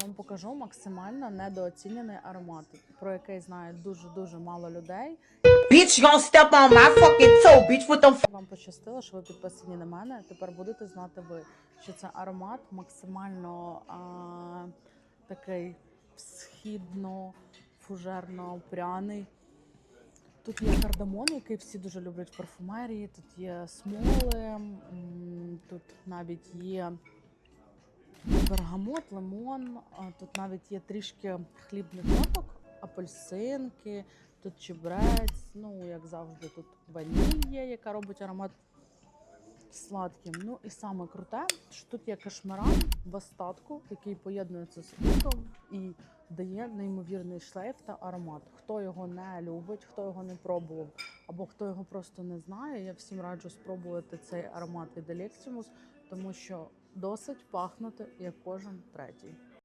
я вам покажу максимально недооцінений аромат, про який знає дуже дуже мало людей. Bitch, you step on my fucking toe, bitch, with them Вам пощастило, що ви підписані на мене. Тепер будете знати ви, що це аромат максимально а, такий східно, фужерно пряний. Тут є кардамон, який всі дуже люблять в парфумерії. Тут є смоли, тут навіть є бергамот, лимон, тут навіть є трішки хлібних ноток, апельсинки, тут чебрець, ну як завжди, тут ваніль є, яка робить аромат сладким. Ну і саме круте, що тут є кашмаран в остатку, який поєднується з фруктом і дає неймовірний шлейф та аромат. Хто його не любить, хто його не пробував, або хто його просто не знає, я всім раджу спробувати цей аромат від Electimus, тому що досить пахнути як кожен третій.